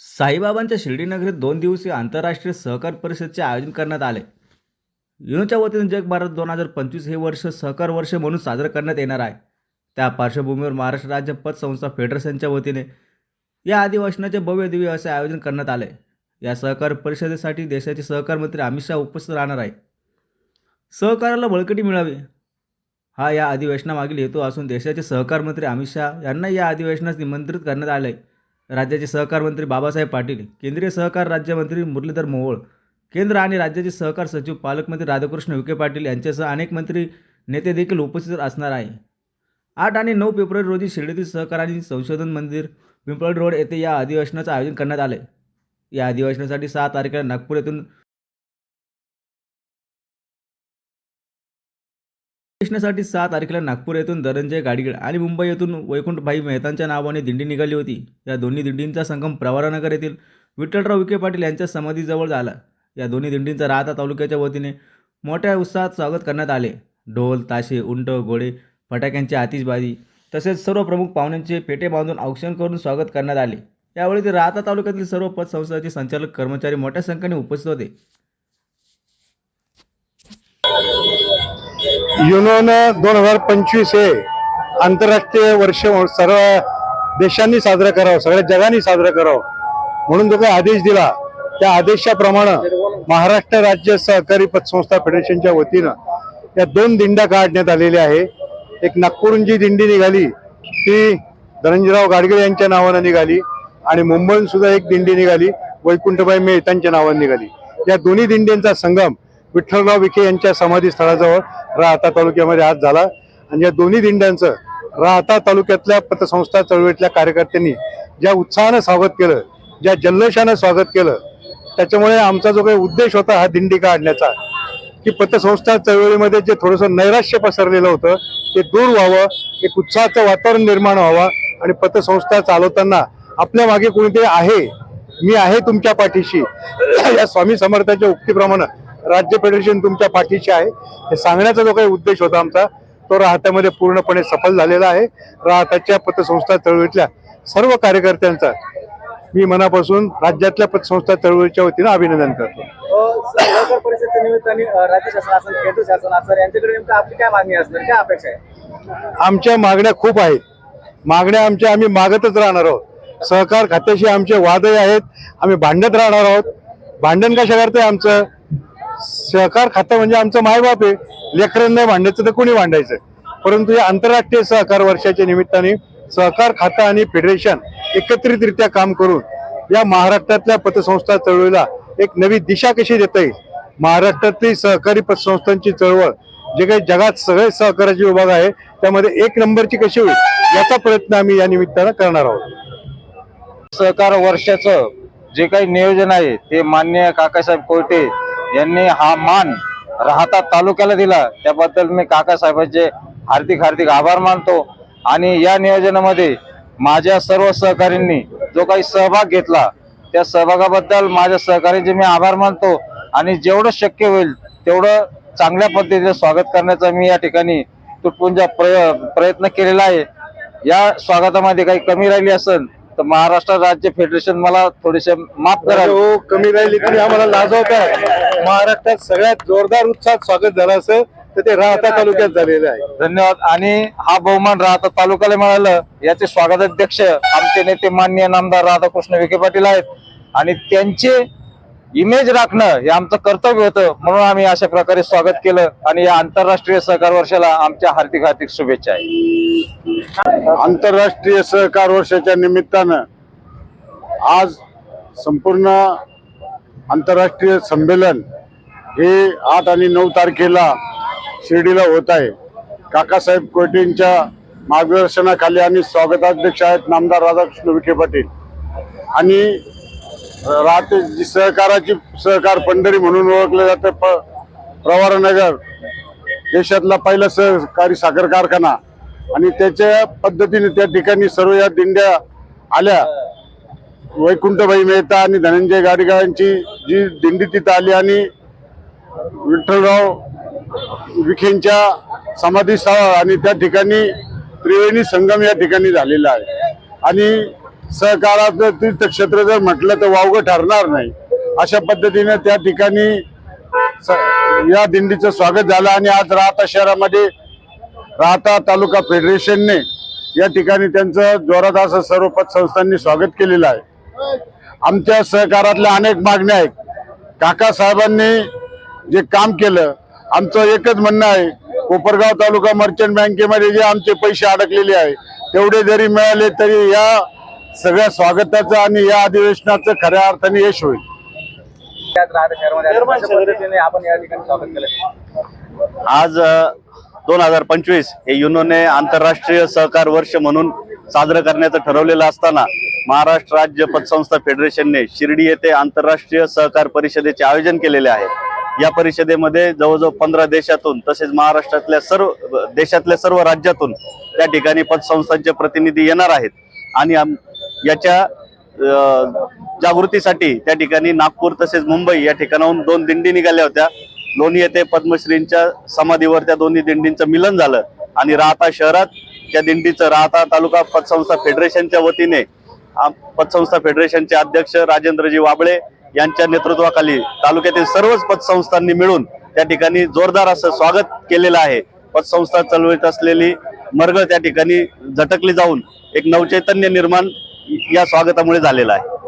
साईबाबांच्या शिर्डीनगरीत दोन दिवसीय आंतरराष्ट्रीय सहकार परिषदेचे आयोजन करण्यात आले. युनोच्या वतीने जगभारत दोन हजार पंचवीस हे वर्ष सहकार वर्ष म्हणून साजरं करण्यात येणार आहे. त्या पार्श्वभूमीवर महाराष्ट्र राज्य पतसंस्था फेडरेशनच्या वतीने या अधिवेशनाचे भव्य दिव्य असे आयोजन करण्यात आले. या सहकार परिषदेसाठी देशाचे सहकार मंत्री अमित शहा उपस्थित राहणार आहे सहकाराला बळकटी मिळावी हा या अधिवेशनामागील हेतू असून देशाचे सहकार मंत्री अमित शहा यांना या अधिवेशनास निमंत्रित करण्यात आले. राज्याचे सहकार मंत्री बाबासाहेब पाटील केंद्रीय सहकार राज्यमंत्री मुरलीधर मोहोळ केंद्र आणि राज्याचे सहकार सचिव पालकमंत्री राधाकृष्ण विखे पाटील यांच्यासह अनेक मंत्री नेते देखील उपस्थित असणार आहे. आठ आणि नऊ फेब्रुवारी रोजी शिर्डीतील सहकार आणि संशोधन मंदिर पिंपळी रोड येथे या अधिवेशनाचं आयोजन करण्यात आले या अधिवेशनासाठी सहा तारखेला नागपूर येथून कृष्णासाठी सहा तारखेला नागपूर येथून धनंजय गाडगीळ आणि मुंबई येथून वैकुंठभाई मेहतांच्या नावाने दिंडी निघाली होती. या दोन्ही दिंडींचा संगम प्रवारानगर येथील विठ्ठलराव विखे पाटील यांच्या समाधीजवळ झाला. या दोन्ही दिंडींचा राहता तालुक्याच्या वतीने मोठ्या उत्साहात स्वागत करण्यात आले. ढोल ताशे उंट घोडे फटाक्यांची आतिषबाजी तसेच सर्व प्रमुख पाहुण्यांचे पेटे बांधून औक्षण करून स्वागत करण्यात आले. यावेळी ते राहता तालुक्यातील सर्व पतसंस्थांचे संचालक कर्मचारी मोठ्या संख्येने उपस्थित होते. युनोनं दोन हजार पंचवीस हे आंतरराष्ट्रीय वर्ष सर्व देशांनी साजरं करावं सगळ्या जगाने साजरं करावं म्हणून जो काही आदेश दिला त्या आदेशाप्रमाणे महाराष्ट्र राज्य सहकारी पतसंस्था फेडरेशनच्या वतीनं या दोन दिंड्या काढण्यात आलेल्या आहे. एक नागपूरहून जी दिंडी निघाली ती धनंजयराव गाडगिळ यांच्या नावानं निघाली आणि मुंबईहून सुद्धा एक दिंडी निघाली वैकुंठबाई मेहतांच्या नावानं निघाली. या दोन्ही दिंड्यांचा संगम विठ्ठलराव विखे यांच्या समाधी स्थळाजवळ राहता तालुक्यामध्ये आज झाला. आणि या दोन्ही दिंड्यांचं राहता तालुक्यातल्या पतसंस्था चळवळीतल्या कार्यकर्त्यांनी ज्या उत्साहानं स्वागत केलं ज्या जल्लोषानं स्वागत केलं त्याच्यामुळे आमचा जो काही उद्देश होता हा दिंडी काढण्याचा की पतसंस्था चळवळीमध्ये जे थोडंसं नैराश्य पसरलेलं होतं ते दूर व्हावं एक उत्साहाचं वातावरण निर्माण व्हावं आणि पतसंस्था चालवताना आपल्या मागे कोणीतरी आहे मी आहे तुमच्या पाठीशी या स्वामी समर्थाच्या उक्तीप्रमाणे राज्य फेडरेशन तुमच्या पाठीशी आहे. हे सांगण्याचा जो काही उद्देश होता आमचा तो राहत्यामध्ये पूर्णपणे सफल झालेला आहे. राहताच्या पतसंस्था चळवळीतल्या सर्व कार्यकर्त्यांचा मी मनापासून राज्यातल्या पतसंस्था चळवळीच्या वतीनं अभिनंदन करतो. सहकार परिषदेच्या निमित्ताने अ, राज्य शासन असेल केंद्र शासन असेल यांच्याकडे नेमकं आपली काय मागणी असणार? काय अपेक्षा आहे? आमच्या मागण्या खूप आहेत. मागण्या आमच्या आम्ही मागतच राहणार आहोत. सहकार खात्याशी आमचे वादही आहेत. आम्ही भांडत राहणार आहोत. भांडण कशा करतंय आमचं? सहकार खातं म्हणजे आमचं मायबाप आहे. लेकरांना नाही भांडायचं तर कोणी भांडायचं? परंतु या आंतरराष्ट्रीय सहकार वर्षाच्या निमित्ताने सहकार खातं आणि फेडरेशन एकत्रितरित्या काम करून या महाराष्ट्रातल्या पतसंस्था चळवळीला एक नवी दिशा कशी देता येईल? महाराष्ट्रातली सहकारी पतसंस्थांची चळवळ जे काही जगात सगळे सहकाराचे विभाग आहे त्यामध्ये एक नंबरची कशी होईल? याचा प्रयत्न आम्ही या निमित्तानं करणार आहोत. सहकार वर्षाचं जे काही नियोजन आहे ते मान्य काकासाहेब कोयटे यांनी हा मान राहता तालुक्याला दिला. त्याबद्दल मी काकासाहेबांचे हार्दिक हार्दिक आभार मानतो. आणि या नियोजनामध्ये माझ्या सर्व सहकाऱ्यांनी जो काही सहभाग घेतला त्या सहभागाबद्दल माझ्या सहकाऱ्यांचे मी आभार मानतो. आणि जेवढं शक्य होईल तेवढं चांगल्या पद्धतीने स्वागत करण्याचा मी या ठिकाणी तुटपुंजा प्रय प्रयत्न केलेला आहे. या स्वागतामध्ये काही कमी राहिली असेल तर महाराष्ट्र राज्य फेडरेशन मला थोडेसे माफ कराल हो कमी राहिली तरी आम्हाला लाजवत आहे. महाराष्ट्रात सगळ्यात जोरदार उत्साहात स्वागत झालं असेल तर ते राहता तालुक्यात झालेलं आहे. धन्यवाद. आणि हा बहुमान राहता तालुक्याला मिळालं याचे स्वागताध्यक्ष आमचे नेते माननीय नामदार राधाकृष्ण विखे पाटील आहेत. आणि त्यांचे इमेज राखणं हे आमचं कर्तव्य होतं. म्हणून आम्ही अशा प्रकारे स्वागत केलं आणि या आंतरराष्ट्रीय सहकार वर्षाला आमच्या हार्दिक हार्दिक शुभेच्छा आहे. आंतरराष्ट्रीय सहकार वर्षाच्या निमित्तानं आज संपूर्ण आंतरराष्ट्रीय संमेलन हे आठ आणि नऊ तारखेला शिर्डीला होत आहे. काकासाहेब कोयटेंच्या मार्गदर्शनाखाली आणि स्वागताध्यक्ष आहेत नामदार राधाकृष्ण विखे पाटील. आणि राहते जी सहकाराची सहकार पंढरी म्हणून ओळखलं जातं प प्रवारनगर देशातला पहिला सहकारी साखर कारखाना. आणि त्याच्या पद्धतीने त्या ठिकाणी सर्व या दिंड्या आल्या. वैकुंठभाई मेहता आणि धनंजय गाडगेळांची जी दिंडी तिथं आली आणि विठ्ठलराव विखेंच्या समाधीस्थळ आणि त्या ठिकाणी त्रिवेणी संगम या ठिकाणी झालेला आहे. आणि सहकाराचं तीर्थक्षेत्र जर म्हटलं तर वावगं ठरणार नाही. अशा पद्धतीने त्या ठिकाणी स- या दिंडीचं स्वागत झालं आणि आज राहता शहरामध्ये राहता तालुका फेडरेशनने या ठिकाणी त्यांचं जोरात असं सर्व पतसंस्थांनी स्वागत केलेलं आहे. आमच्या सहकारातल्या अनेक मागण्या आहेत. काकासाहेबांनी जे काम केलं आमचं एकच म्हणणं आहे कोपरगाव तालुका मर्चंट बँकेमध्ये जे आमचे पैसे अडकलेले आहे तेवढे जरी मिळाले तरी या सगळ्या स्वागताचं आणि या अधिवेशनाचं खऱ्या अर्थाने यश होईल. आपण या ठिकाणी स्वागत केलं. आज दोन हजार पंचवीस हे युनोने आंतरराष्ट्रीय सहकार वर्ष म्हणून साजरं करण्याचं ठरवलेलं असताना महाराष्ट्र राज्य पतसंस्था फेडरेशनने शिर्डी येथे आंतरराष्ट्रीय सहकार परिषदेचे आयोजन केलेले आहे. या परिषदेमध्ये जवळजवळ पंधरा देशातून तसेच महाराष्ट्रातल्या सर्व देशातल्या सर्व राज्यातून त्या ठिकाणी पतसंस्थांचे प्रतिनिधी येणार आहेत. आणि याच्या जागृतीसाठी त्या ठिकाणी नागपूर तसेच मुंबई या ठिकाणाहून दोन दिंडी निघाल्या होत्या. लोणी येथे पद्मश्रींच्या समाधीवर त्या दोन्ही दिंडींचं मिलन झालं आणि राहता शहरात त्या दिंडीचं राहता तालुका पतसंस्था फेडरेशनच्या वतीने पतसंस्था फेडरेशनचे अध्यक्ष राजेंद्रजी वाबळे यांच्या नेतृत्वाखाली तालुक्यातील सर्वच पतसंस्थांनी मिळून त्या ठिकाणी जोरदार असं स्वागत केलेलं आहे. पतसंस्था चळवळीत असलेली मर्ग त्या ठिकाणी झटकली जाऊन एक नवचैतन्य निर्माण या स्वागतामुळे झालेला आहे.